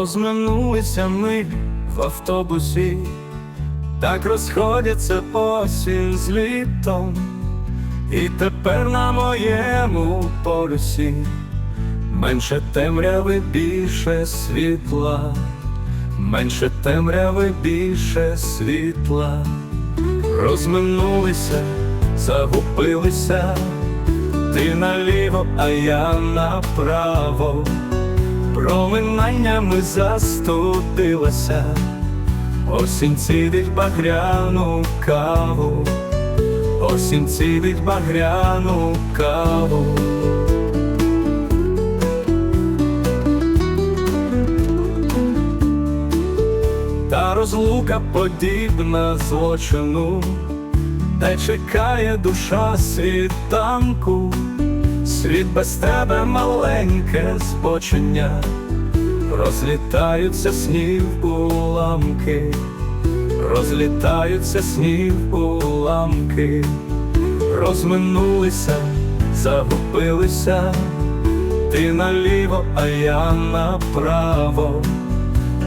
Розминулися ми в автобусі, так розходяться осінь з літом, і тепер на моєму полюсі менше темряви, більше світла, менше темряви, більше світла. Розминулися, загубилися, ти наліво, а я направо. Проминаннями застудилася, осінь цідить багряну каву, осінь цідить багряну каву. Та розлука подібна злочину, де чекає душа світанку, світ без тебе маленьке збочення, розлітаються сніг уламки, розлітаються сніг уламки, розминулися, загубилися, ти наліво, а я направо.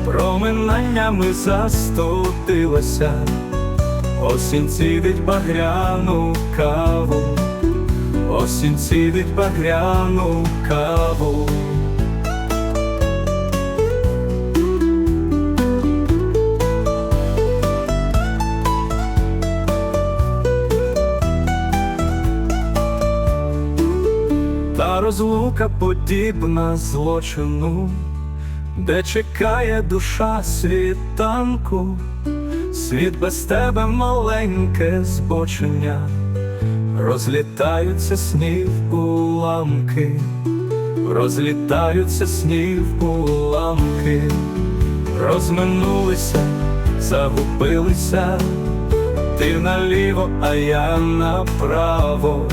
Проминаннями застудилася, осінь цідить багряну каву, осінь цідить багряну каву. Та розлука подібна злочину де чекає душа світанку, світ без тебе маленьке збочення, розлітаються сніг уламки, розлітаються сніг уламки, розминулися, загубилися, ти наліво, а я направо,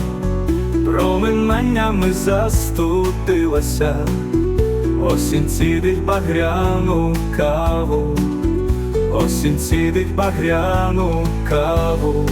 проминаннями застудилася. Осінь цідить багряну каву, осінь цідить багряну каву.